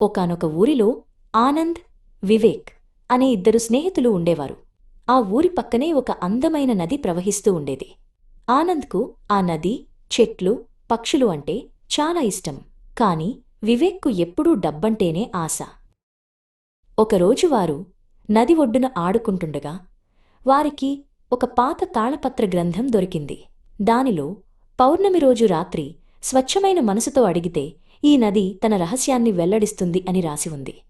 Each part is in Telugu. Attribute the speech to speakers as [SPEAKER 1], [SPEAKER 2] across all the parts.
[SPEAKER 1] ఒకానొక ఊరిలో ఆనంద్ వివేక్ అనే ఇద్దరు స్నేహితులు ఉండేవారు. ఆ ఊరి పక్కనే ఒక అందమైన నది ప్రవహిస్తూ ఉండేది. ఆనంద్కు ఆ నది చెట్లు పక్షులు అంటే చాలా ఇష్టం. కాని వివేక్కు ఎప్పుడూ డబ్బంటేనే ఆశ. ఒకరోజు వారు నది ఒడ్డున ఆడుకుంటుండగా వారికి ఒక పాత తాళపత్ర గ్రంథం దొరికింది. దానిలో పౌర్ణమి రోజు రాత్రి స్వచ్ఛమైన మనసుతో అడిగితే ఈ నది తన రహస్యాన్ని వెల్లడిస్తుంది అని రాసి ఉంది.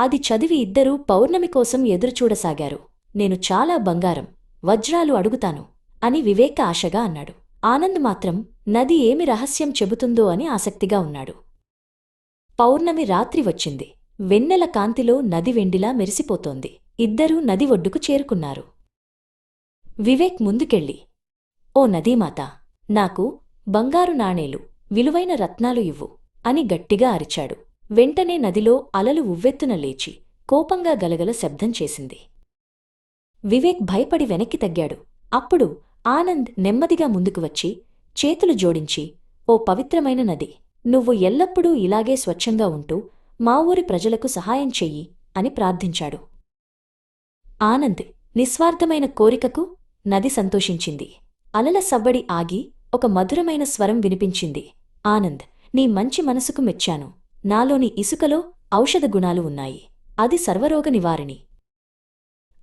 [SPEAKER 1] అది చదివి ఇద్దరూ పౌర్ణమి కోసం ఎదురుచూడసాగారు. నేను చాలా బంగారం వజ్రాలు అడుగుతాను అని వివేక ఆశగా అన్నాడు. ఆనంద్ మాత్రం నది ఏమి రహస్యం చెబుతుందో అని ఆసక్తిగా ఉన్నాడు. పౌర్ణమి రాత్రి వచ్చింది. వెన్నెల కాంతిలో నది వెండిలా మెరిసిపోతోంది. ఇద్దరూ నది ఒడ్డుకు చేరుకున్నారు. వివేక్ ముందుకెళ్ళి ఓ నదీమాత నాకు బంగారు నాణేలు విలువైన రత్నాలు ఇవ్వు అని గట్టిగా అరిచాడు. వెంటనే నదిలో అలలు ఉవ్వెత్తున లేచి కోపంగా గలగల శబ్దం చేసింది. వివేక్ భయపడి వెనక్కి తగ్గాడు. అప్పుడు ఆనంద్ నెమ్మదిగా ముందుకు వచ్చి చేతులు జోడించి ఓ పవిత్రమైన నది నువ్వు ఎల్లప్పుడూ ఇలాగే స్వచ్ఛంగా ఉంటూ మా ఊరి ప్రజలకు సహాయం చెయ్యి అని ప్రార్థించాడు. ఆనంద్ నిస్వార్థమైన కోరికకు నది సంతోషించింది. అలల సవ్వడి ఆగి ఒక మధురమైన స్వరం వినిపించింది. ఆనంద్ నీ మంచి మనసుకు మెచ్చాను. నాలోని ఇసుకలో ఔషధ గుణాలు ఉన్నాయి. అది సర్వరోగ నివారిణి.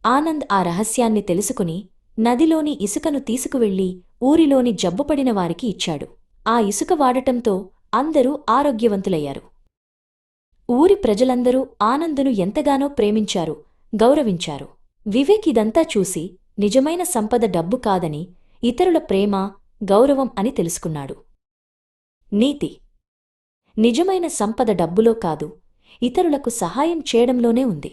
[SPEAKER 1] ఆనంద్ ఆ రహస్యాన్ని తెలుసుకుని నదిలోని ఇసుకను తీసుకువెళ్ళి ఊరిలోని జబ్బుపడిన వారికి ఇచ్చాడు. ఆ ఇసుక వాడటంతో అందరూ ఆరోగ్యవంతులయ్యారు. ఊరి ప్రజలందరూ ఆనందును ఎంతగానో ప్రేమించారు గౌరవించారు. వివేక్ ఇదంతా చూసి నిజమైన సంపద డబ్బు కాదని ఇతరుల ప్రేమ గౌరవం అని తెలుసుకున్నాడు. నీతి. నిజమైన సంపద డబ్బులో కాదు ఇతరులకు సహాయం చేయడంలోనే ఉంది.